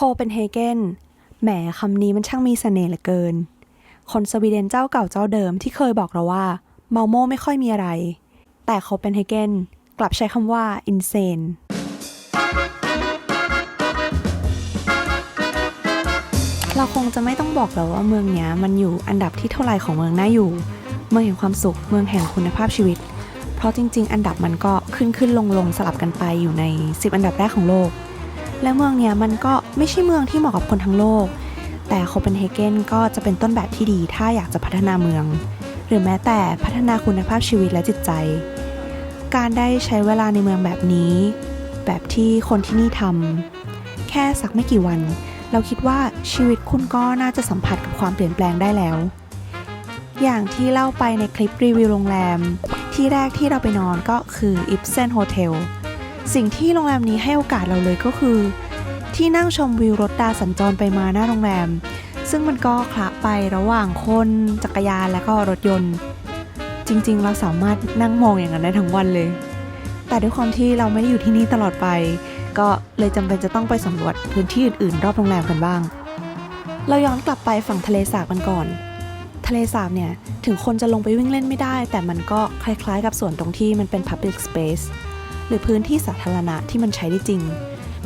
โคเปนเฮเกนแหมคำนี้มันช่างมีเสน่ห์เหลือเกิน คนสวีเดนเจ้าเก่าเจ้าเดิมที่เคยบอกเราว่าเมาโม่ไม่ค่อยมีอะไร แต่โคเปนเฮเกนกลับใช้คำว่า insane เราคงจะไม่ต้องบอกแล้วว่าเมืองเนี้ยมันอยู่อันดับที่เท่าไรของเมืองน่าอยู่ เมืองแห่งความสุข เมืองแห่งคุณภาพชีวิต เพราะจริง ๆ อันดับมันก็ขึ้นขึ้นลงลงสลับกันไปอยู่ใน 10 อันดับแรกของโลก และเมืองเนี้ยมันก็ไม่ใช่เมืองที่เหมาะกับคนทั้งโลก แต่โคเปนเฮเกนก็จะเป็นต้นแบบที่ดีถ้าอยากจะพัฒนาเมือง หรือแม้แต่พัฒนาคุณภาพชีวิตและจิตใจ การได้ใช้เวลาในเมืองแบบนี้ แบบที่คนที่นี่ทำแค่สักไม่กี่วัน เราคิดว่าชีวิตคุณก็น่าจะสัมผัสกับความเปลี่ยนแปลงได้แล้ว อย่างที่เล่าไปในคลิปรีวิวโรงแรม ที่แรกที่เราไปนอนก็คือ Ibsen Hotel สิ่งที่โรงแรมนี้ให้โอกาสเราเลยก็คือ ที่นั่งชมวิวรถดาสัญจรไปมาหน้าโรงแรม ซึ่งมันก็คละไประหว่างคนจักรยานและก็รถยนต์ จริงๆ เราสามารถนั่งมองอย่างนั้นได้ทั้งวันเลย แต่ด้วยความที่เราไม่ได้อยู่ที่นี่ตลอดไป ก็เลยจำเป็นจะต้องไปสำรวจพื้นที่อื่นๆ รอบโรงแรมกันบ้าง เราย้อนกลับไปฝั่งทะเลสาบกันก่อนทะเลสาบเนี่ย ถึงคนจะลงไปวิ่งเล่นไม่ได้ แต่มันก็คล้ายๆกับส่วนตรงที่มันเป็น Public Space หรือพื้นที่สาธารณะที่มันใช้ได้จริง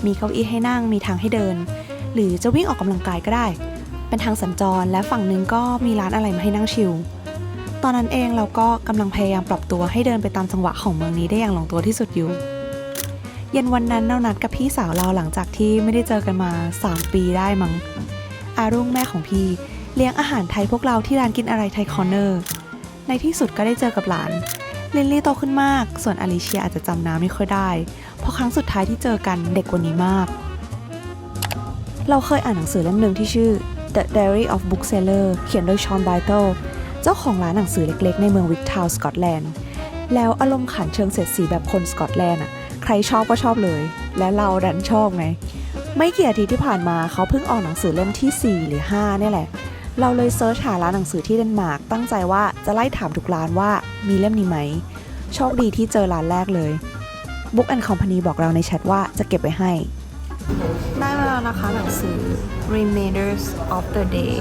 มีเก้าอี้ให้นั่งมีทางให้เดิน หรือจะวิ่งออกกำลังกายก็ได้ เป็นทางสัญจรและฝั่งหนึงก็มีร้านอะไรมาให้นั่งชิลตอนนั้นเองเราก็กำลังพยายามปรับตัวให้เดินไปตามจังหวะของเมืองนี้ได้อย่างลงตัวที่สุดอยู่เย็นวันนั้นเรานัดกับพี่สาวเราหลังจากที่ไม่ได้เจอกันมา 3 ปีได้มั้งอารุ่งแม่ของพี่เลี้ยงอาหารไทยพวกเราที่ร้านกินอะไรไทยคอร์เนอร์ ในที่สุดก็ได้เจอกับหลาน ลินลี่โตขึ้นมาก ส่วนอลิเชียอาจจะจำน้าไม่ค่อยได้ เพราะครั้งสุดท้ายที่เจอกันเด็กกว่านี้มาก เราเคยอ่านหนังสือเล่มหนึ่งที่ชื่อ The Diary of Bookseller เขียนโดยชอนไบเติลเจ้าของร้านหนังสือเล็กๆ ในเมืองวิกทาวสกอตแลนด์ แล้วอารมณ์ขันเชิงเสียดสีแบบคนสกอตแลนด์อะ ใครชอบก็ชอบเลย และเราดันชอบไง ไม่กี่อาทิตย์ที่ผ่านมาเขาเพิ่งออกหนังสือเล่มที่ 4 หรือ 5 นี่แหละ เราเลยเซิร์ชหาร้านหนังสือที่เดนมาร์กตั้งใจว่าจะไล่ถามทุกร้านว่ามีเล่มนี้ไหม โชคดีที่เจอร้านแรกเลย Book and Company บอกเราในแชทว่าจะเก็บไว้ให้ ได้มาแล้วนะคะหนังสือ Remainders of the Day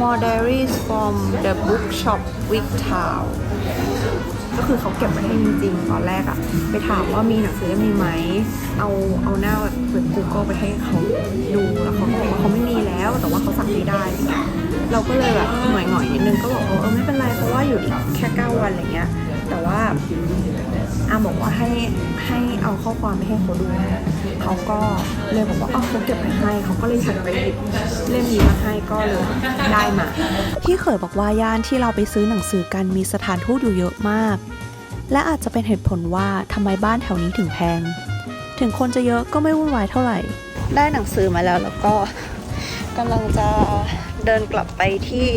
More Diaries from the Bookshop Wick Town ก็คือเขาเก็บไว้ให้จริงๆตอนแรกอะไปถามว่ามีหนังสือเล่มนี้ไหมเอาเอาหน้าแบบเปิด Google ไปให้เขาดูแล้วเขาก็บอกว่าเขาไม่มีแล้ว แต่ว่าเขาสั่งไม่ได้อไรเงี้ยเราก็เลยแบบหน่อยๆนิดนึงก็บอกว่าเออไม่เป็นไรเพราะว่าอยู่อีกแค่9วันอะไรเงี้ย แต่ว่าอาบอกว่าให้ให้เอาข้อความไปให้เขาดูเขาก็เลยบอกว่าอ๋อเขาเก็บไปให้เขาก็เลยหันไปหยิบเล่มนี้มาให้ก็เลยได้มาพี่เขยบอกว่าย่านที่เราไปซื้อหนังสือกันมีสถานทูตอยู่เยอะมาก และอาจจะเป็นเหตุผลว่าทำไมบ้านแถวนี้ถึงแพง ถึงคนจะเยอะก็ไม่วุ่นวายเท่าไหร่ ได้หนังสือมาแล้วแล้วก็กำลังจะเดินกลับไปที่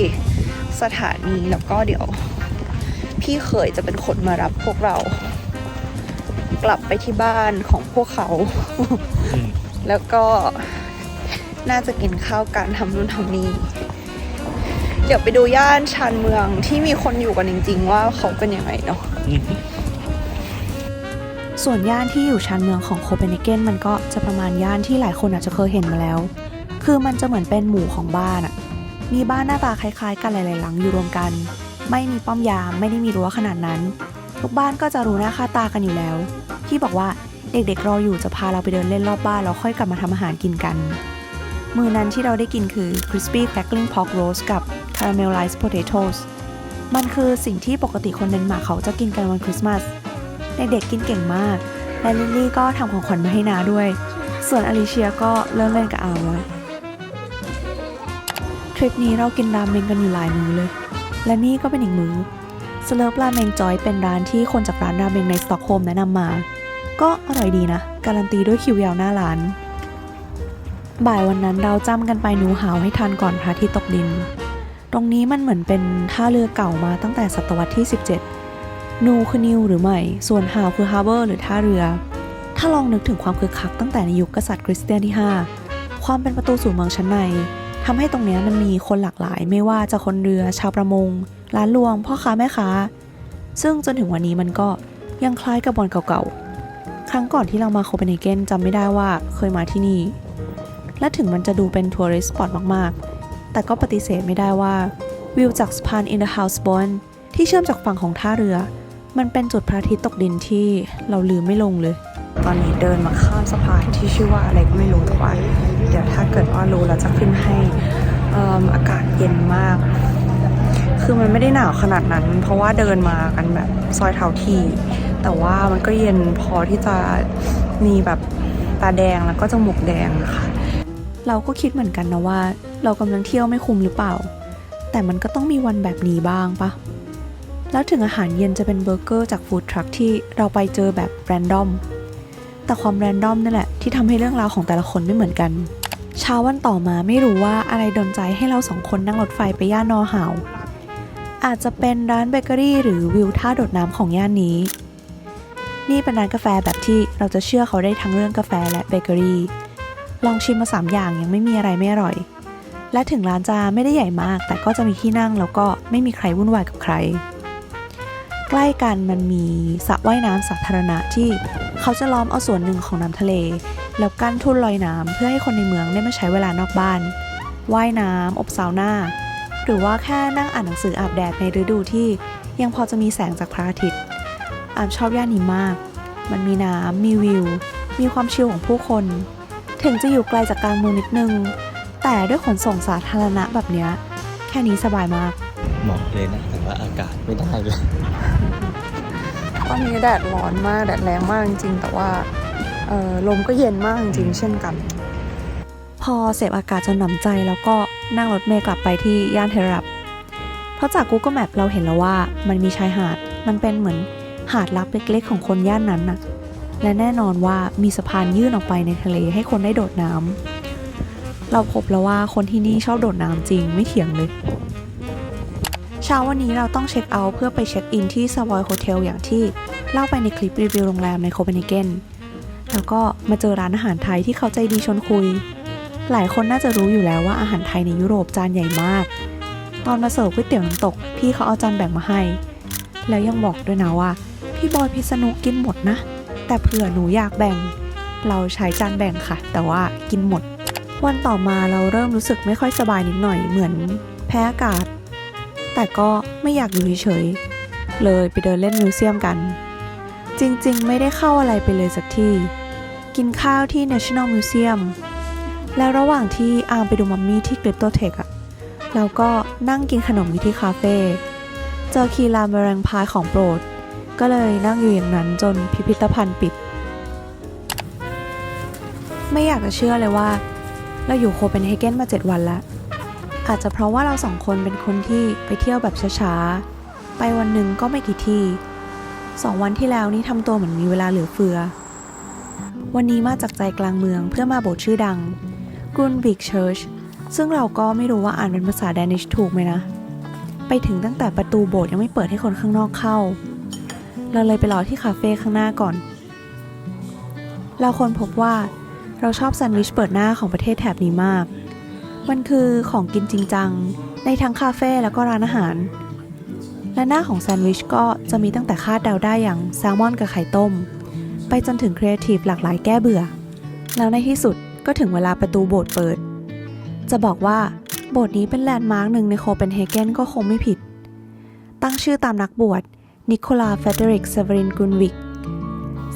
สถานีแล้วก็เดี๋ยว พี่เขยจะเป็นคนมารับพวกเรา กลับไปที่บ้านของพวกเขา แล้วก็น่าจะกินข้าวกันทำนู่นทำนี่เดี๋ยวไปดูย่านชานเมืองที่มีคนอยู่กันจริง ๆ ว่าเขาเป็นยังไงเนาะ ส่วนย่านที่อยู่ชานเมืองของโคเปนเฮเกนมันก็จะประมาณย่านที่หลายคนอาจจะเคยเห็นมาแล้ว คือมันจะเหมือนเป็นหมู่ของบ้านอะมีบ้านหน้าตาคล้ายๆ กันหลายๆหลังอยู่รวมกัน ไม่มีป้อมยามไม่ได้มีรั้วขนาดนั้น ทุกบ้านก็จะรู้หน้าค่าตากันอยู่แล้ว ที่บอกว่าเด็กๆรออยู่จะพาเราไปเดินเล่นรอบบ้านแล้วค่อยกลับมาทำอาหารกินกัน มือนั้นที่เราได้กินคือ crispy crackling pork roast กับ caramelized potatoes มันคือสิ่งที่ปกติคนเดนมาร์กเขาจะกินกันวันคริสต์มาสเด็กๆกินเก่งมาก และลิลลี่ก็ทำของขวัญมาให้นาด้วย ส่วนอลิเชียก็เริ่มเล่นกับอาร์มแล้วทริปนี้เรากินราเมงกันอยู่หลายมื้อเลย และนี่ก็เป็นอีกมื้อสเลิฟราเมงจอยเป็นร้านที่คนจากร้านราเมงในสต็อกโฮมแนะนำมา ก็อร่อยดีนะ การันตีด้วยคิวยาวหน้าร้าน บ่ายวันนั้นเราจ้ำกันไปหนูหาวให้ทันก่อนพระอาทิตย์ตกดิน รงนี้มันเหมือนเป็นท่าเรือเก่ามาตั้งแต่ศตวรรษที่ 17 นูคือนิวหรือไม่ ส่วนฮาวคือฮาร์เบอร์หรือท่าเรือ ถ้าลองนึกถึงความคึกคักตั้งแต่ในยุคกษัตริย์คริสเตียนที่ 5 ความเป็นประตูสู่เมืองชั้นในทำให้ตรงนี้มันมีคนหลากหลาย ไม่ว่าจะคนเรือ ชาวประมง ร้านรวง พ่อค้าแม่ค้า ซึ่งจนถึงวันนี้มันก็ยังคล้ายกับบอนเก่าๆ ครั้งก่อนที่เรามาโคเปนเฮเกนจำไม่ได้ว่าเคยมาที่นี่ และถึงมันจะดูเป็นทัวริสต์สปอตมากๆ แต่ก็ปฏิเสธไม่ได้ว่า วิวจากสะพานอินเดอะเฮาส์บอนที่เชื่อมจากฝั่งของท่าเรือ มันเป็นจุดพระอาทิตย์ตกดินที่เราลืมไม่ลงเลย ตอนนี้เดินมาข้ามสะพานที่ชื่อว่าอะไรก็ไม่รู้แต่ว่าเดี๋ยวถ้าเกิดว่ารู้เราจะขึ้นให้เอิ่มอากาศเย็นมาก คือมันไม่ได้หนาวขนาดนั้น เพราะว่าเดินมากันแบบซอยเท่าที่แต่ว่ามันก็เย็นพอที่จะมีแบบตาแดงแล้วก็จมูกแดงนะคะเราก็คิดเหมือนกันนะว่า เรากำลังเที่ยวไม่คุ้มหรือเปล่า แต่มันก็ต้องมีวันแบบนี้บ้างปะแล้วถึงอาหารเย็นจะเป็นเบอร์เกอร์จากฟู้ดทรัคที่เราไปเจอแบบแรนดอม แต่ความแรนดอมนั่นแหละที่ทำให้เรื่องราวของแต่ละคนไม่เหมือนกัน เช้าวันต่อมาไม่รู้ว่าอะไรดนใจให้เราสองคนนั่งรถไฟไปย่านนอหาว อาจจะเป็นร้านเบเกอรี่หรือวิวท่าโดดน้ำของย่านนี้ นี่เป็นร้านกาแฟแบบที่เราจะเชื่อเขาได้ทั้งเรื่องกาแฟและเบเกอรี่ ลองชิมมาสามอย่างยังไม่มีอะไรไม่อร่อย และถึงร้านจะไม่ได้ใหญ่มาก แต่ก็จะมีที่นั่งแล้วก็ไม่มีใครวุ่นวายกับใคร ใกล้กันมันมีสระว่ายน้ำสาธารณะที่เขาจะล้อมเอาส่วนหนึ่งของน้ำทะเล แล้วกั้นทุ่นลอยน้ำเพื่อให้คนในเมืองได้มาใช้เวลานอกบ้านว่ายน้ำอบซาวน่าหรือว่าแค่นั่งอ่านหนังสืออาบแดดในฤดูที่ยังพอจะมีแสงจากพระอาทิตย์อามชอบย่านนี้มาก มันมีน้ำมีวิว มีความชิลของผู้คน ถึงจะอยู่ไกลจากกลางเมืองนิดนึง แต่ด้วยขนส่งสาธารณะแบบเนี้ยแค่นี้สบายมาก เหมาะเลยนะแต่ว่าอากาศไม่ได้เลยวันนี้แดดร้อนมากแดดแรงมากจริงๆแต่ว่าเออลมก็เย็นมากจริงๆเช่นกัน พอเสพอากาศจนหนำใจแล้วก็นั่งรถเมล์กลับไปที่ย่านเทรับ เพราะจาก Google Map เราเห็นแล้วว่ามันมีชายหาด มันเป็นเหมือนหาดลับเล็กๆ ของคนย่านนั้นน่ะ และแน่นอนว่ามีสะพานยื่นออกไปในทะเลให้คนได้โดดน้ำ เราพบแล้วว่าคนที่นี่ชอบโดดน้ำจริงไม่เถียงเลยเช้าวันนี้เราต้องเช็คเอาท์เพื่อไปเช็คอินที่ Savoy Hotel อย่างที่เล่าไปในคลิปรีวิวโรงแรมในโคเปนเฮเกนแล้วก็มาเจอร้านอาหารไทยที่เขาใจดีชวนคุย หลายคนน่าจะรู้อยู่แล้วว่าอาหารไทยในยุโรปจานใหญ่มาก ตอนมาเสิร์ฟก๋วยเตี๋ยวน้ำตก พี่เขาเอาจานแบ่งมาให้ แล้วยังบอกด้วยนะว่า พี่บอยพิษณุกินหมดนะ แต่เผื่อหนูอยากแบ่ง เราใช้จานแบ่งค่ะ แต่ว่ากินหมด วันต่อมาเราเริ่มรู้สึกไม่ค่อยสบายนิดหน่อยเหมือนแพ้อากาศ แต่ก็ไม่อยากอยู่เฉยๆเลยไปเดินเล่นมิวเซียมกัน จริงๆ ไม่ได้เข้าอะไรไปเลยสักที่ กินข้าวที่ National Museum แล้วระหว่างที่อามไปดูมัมมี่ที่ Cryptotech อะเราก็นั่งกินขนมอยู่ที่คาเฟ่เจอคีรามแมลงพายของโปรด ก็เลยนั่งอยู่อย่างนั้นจนพิพิธภัณฑ์ปิด ไม่อยากจะเชื่อเลยว่า เราอยู่โคเปนเฮเกนมา 7 วันแล้ว อาจจะเพราะว่าเราสองคนเป็นคนที่ไปเที่ยวแบบช้าๆ ไปวันหนึ่งก็ไม่กี่ที่สองวันที่แล้วนี่ทำตัวเหมือนมีเวลาเหลือเฟือ วันนี้มาจากใจกลางเมืองเพื่อมาโบสถ์ชื่อดังกรุนวิกเชิร์ชซึ่งเราก็ไม่รู้ว่าอ่านเป็นภาษาแดนิชถูกไหมนะ ไปถึงตั้งแต่ประตูโบสถ์ยังไม่เปิดให้คนข้างนอกเข้า เราเลยไปรอที่คาเฟ่ข้างหน้าก่อน เราคนพบว่า เราชอบแซนด์วิชเปิดหน้าของประเทศแถบนี้มาก มันคือของกินจริงจัง ในทั้งคาเฟ่แล้วก็ร้านอาหาร และหน้าของแซนด์วิชก็จะมีตั้งแต่คาดเดาได้อย่างแซลมอนกับไข่ต้ม ไปจนถึงครีเอทีฟหลากหลายแก้เบื่อ แล้วในที่สุดก็ถึงเวลาประตูโบสถ์เปิด จะบอกว่าโบสถ์นี้เป็นแลนด์มาร์กหนึ่งในโคเปนเฮเกนก็คงไม่ผิด ตั้งชื่อตามนักบวชนิโคลาเฟเดริกเซเวรินกุนวิก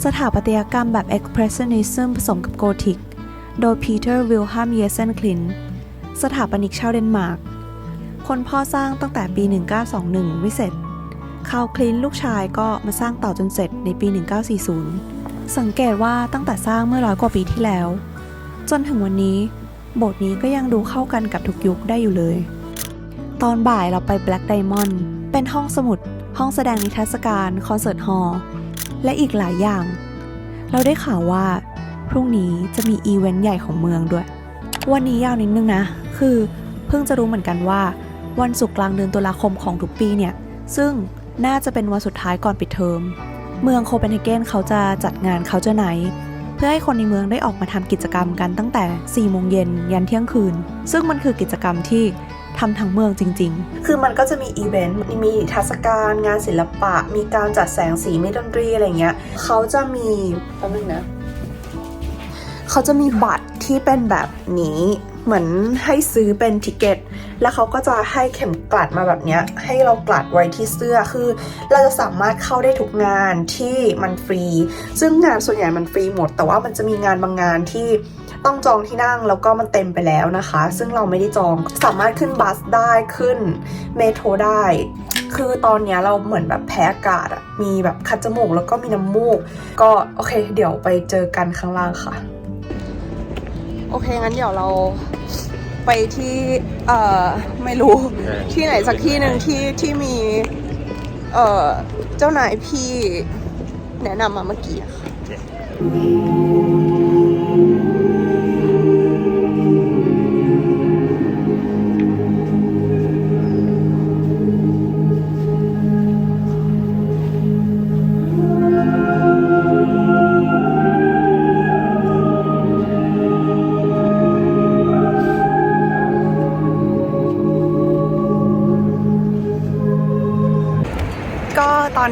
สถาปัตยกรรมแบบ Expressionism ผสมกับโกธิก โดยปีเตอร์วิลฮัมเยเซนคลินสถาปนิกชาวเดนมาร์ก คนพ่อสร้างตั้งแต่ปี 1921ไม่เสร็จคาวคลินลูกชายก็มาสร้างต่อจนเสร็จในปี 1940 สังเกตว่าตั้งแต่สร้างเมื่อร้อยกว่าปีที่แล้ว จนถึงวันนี้ โบสถ์นี้ก็ยังดูเข้ากันกับทุกยุคได้อยู่เลย ตอนบ่ายเราไป Black Diamond เป็นห้องสมุด ห้องแสดงนิทรรศการ คอนเสิร์ตฮอลล์ และอีกหลายอย่าง เราได้ข่าวว่า พรุ่งนี้จะมีอีเวนต์ใหญ่ของเมืองด้วย วันนี้ยาวนิดนึงนะ คือเพิ่งจะรู้เหมือนกันว่า วันศุกร์กลางเดือนตุลาคมของทุกปีเนี่ย ซึ่งน่าจะเป็นวันสุดท้ายก่อนปิดเทอม เมืองโคเปนเฮเกนเขาจะจัดงานเขาเจอไหน เพื่อให้คนในเมืองได้ออกมาทำกิจกรรมกันตั้งแต่4โมงเย็นยันเที่ยงคืน ซึ่งมันคือกิจกรรมที่ ทำทั้งเมืองจริง ๆ คือมันก็จะมีอีเวนต์ มีเทรรศการงานศิลปะ มีการจัดแสงสีมีดนตรีอะไรเงี้ย เขาจะมีแป๊บนึงนะ เขาจะมีบัตรที่เป็นแบบนี้เหมือนให้ซื้อเป็นทิเกต แล้วเขาก็จะให้เข็มกลัดมาแบบเนี้ยให้เรากลัดไว้ที่เสื้อคือ เราจะสามารถเข้าได้ทุกงานที่มันฟรี ซึ่งงานส่วนใหญ่มันฟรีหมด แต่ว่ามันจะมีงานบางงานที่ ต้องจองที่นั่งแล้วก็มันเต็มไปแล้วนะคะ ซึ่งเราไม่ได้จองสามารถขึ้นบัสได้ขึ้นเมโทรได้ คือตอนเนี้ยเราเหมือนแบบแพ้อากาศอะมีแบบคัดจมูกแล้วก็มีน้ำมูก ก็โอเค เดี๋ยวไปเจอกันข้างล่างค่ะ โอเค งั้นเดี๋ยวเราไปที่เอ่อไม่รู้ที่ไหนสักที่หนึ่งที่ที่มีเอ่อเจ้านายพี่แนะนำมาเมื่อกี้อะค่ะ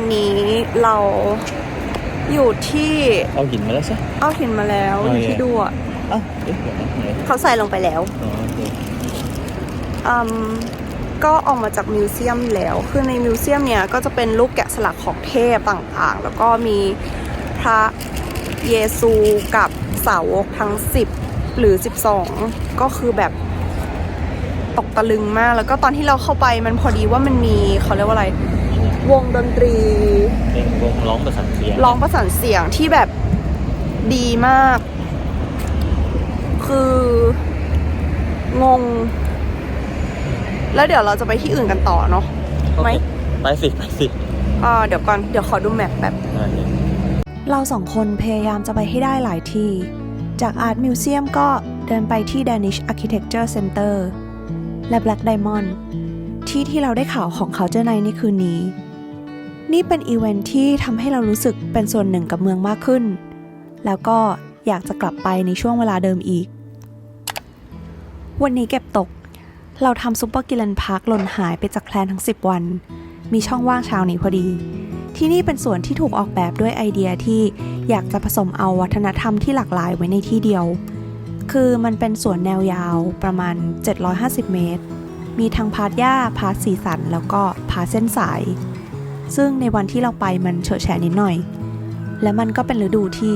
นนี้เราอยู่ที่เอาหินมาแล้วใช่ เอาหินมาแล้วโอเคอยู่ที่ดูอะอ้าวเอ๊ะเดี๋ยวนะไหนเขาใส่ลงไปแล้วอ๋อโอเคอืมก็ออกมาจากมิวเซียมแล้ว คือในมิวเซียมเนี่ยก็จะเป็นรูปแกะสลักของเทพต่างๆ แล้วก็มีพระเยซูกับสาวกทั้ง 10 หรือ 12 ก็คือแบบตกตะลึงมาก แล้วก็ตอนที่เราเข้าไปมันพอดีว่ามันมีเขาเรียกว่าอะไร วงดนตรี เป็นวงร้องประสานเสียงร้องประสานเสียงที่แบบดีมาก คืองง แล้วเดี๋ยวเราจะไปที่อื่นกันต่อเนาะไหมไปสิไปสิอ่าเดี๋ยวก่อน เดี๋ยวขอดูแมปแบบได้เลยเราสองคนพยายามจะไปให้ได้หลายที่ จากอาร์ตมิวเซียมก็เดินไปที่ Danish Architecture Center และ Black Diamond ที่ที่เราได้ข่าวของเขาเจอในในคืนนี้ นี่เป็นอีเวนท์ที่ทำให้เรารู้สึกเป็นส่วนหนึ่งกับเมืองมากขึ้น แล้วก็อยากจะกลับไปในช่วงเวลาเดิมอีก วันนี้เก็บตก เราทำซุปเปอร์กิลันพาร์คหล่นหายไปจากแพลนทั้ง 10 วัน มีช่องว่างเช้านี้พอดี ที่นี่เป็นส่วนที่ถูกออกแบบด้วยไอเดียที่อยากจะผสมเอาวัฒนธรรมที่หลากหลายไว้ในที่เดียว คือมันเป็นสวนแนวยาวประมาณ 750 เมตร มีทั้งพาร์ทหญ้าพาร์ทสีสัน แล้วก็พาร์ทเส้นสาย ซึ่งในวันที่เราไปมันเฉอะแฉะนิดหน่อย และมันก็เป็นฤดูที่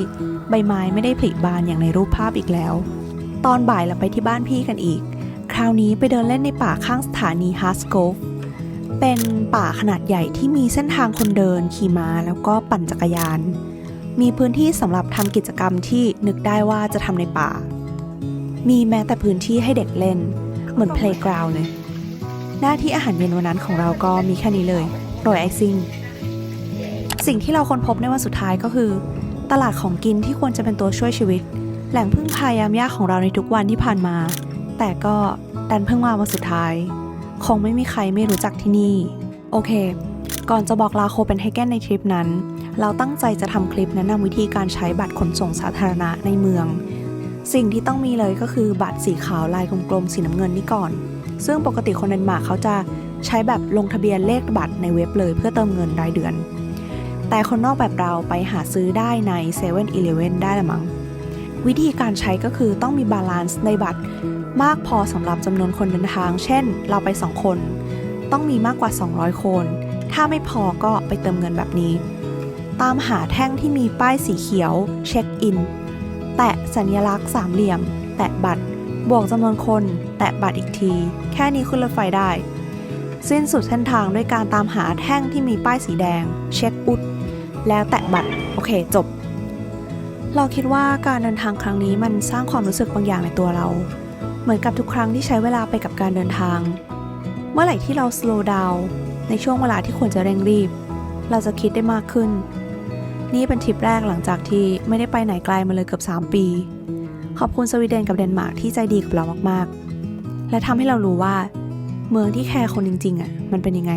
ใบไม้ไม่ได้ผลิบานอย่างในรูปภาพอีกแล้ว ตอนบ่ายเราไปที่บ้านพี่กันอีก คราวนี้ไปเดินเล่นในป่าข้างสถานีฮาร์สโกฟเป็นป่าขนาดใหญ่ที่มีเส้นทางคนเดินขี่ม้าแล้วก็ปั่นจักรยาน มีพื้นที่สำหรับทำกิจกรรมที่นึกได้ว่าจะทำในป่า มีแม้แต่พื้นที่ให้เด็กเล่น เหมือนเพลย์กราวเลย หน้าที่อาหารเย็นวันนั้นของเราก็มีแค่นี้เลย โรยไอซิ่ง สิ่งที่เราค้นพบในวันสุดท้ายก็คือ ตลาดของกินที่ควรจะเป็นตัวช่วยชีวิต แหล่งพึ่งพายามยากของเราในทุกวันที่ผ่านมา แต่ก็ดันเพิ่งมาวันสุดท้าย คงไม่มีใครไม่รู้จักที่นี่ โอเค ก่อนจะบอกลาโคเปนเฮเกนในทริปนั้น เราตั้งใจจะทำคลิปแนะนำวิธีการใช้บัตรขนส่งสาธารณะในเมือง สิ่งที่ต้องมีเลยก็คือบัตรสีขาวลายกลมๆสีน้ำเงินนี่ก่อน ซึ่งปกติคนเดนมาร์กเขาจะ ใช้แบบลงทะเบียนเลขบัตรในเว็บเลยเพื่อเติมเงินรายเดือน แต่คนนอกแบบเราไปหาซื้อได้ใน7 e เ e ่ e อได้ละมั้ง วิธีการใช้ก็คือต้องมีบาลานซ์ในบัตรมากพอสำหรับจำนวนคนเดินทาง เช่น เราไป 2 คน ต้องมีมากกว่า 200 คน ถ้าไม่พอก็ไปเติมเงินแบบนี้ ตามหาแท่งที่มีป้ายสีเขียวเช็คอิน แตะสัญลักษณ์สามเหลี่ยม แตะบัตร บวกจำนวนคน แตะบัตรอีกที แค่นี้ขึ้นรถไฟได้ สิ้นสุดเส้นทางด้วยการตามหาแท่งที่มีป้ายสีแดง เช็คอุด แล้วแตะบัตร โอเค จบ เราคิดว่าการเดินทางครั้งนี้มันสร้างความรู้สึกบางอย่างในตัวเรา เหมือนกับทุกครั้งที่ใช้เวลาไปกับการเดินทาง เมื่อไหร่ที่เรา slow down ในช่วงเวลาที่ควรจะเร่งรีบ เราจะคิดได้มากขึ้น นี่เป็นทริปแรกหลังจากที่ไม่ได้ไปไหนไกลมาเลยเกือบ 3 ปี ขอบคุณสวีเดนกับเดนมาร์กที่ใจดีกับเรามากๆ และทำให้เรารู้ว่า เมืองที่แคร์คนจริง ๆอะมันเป็นยังไง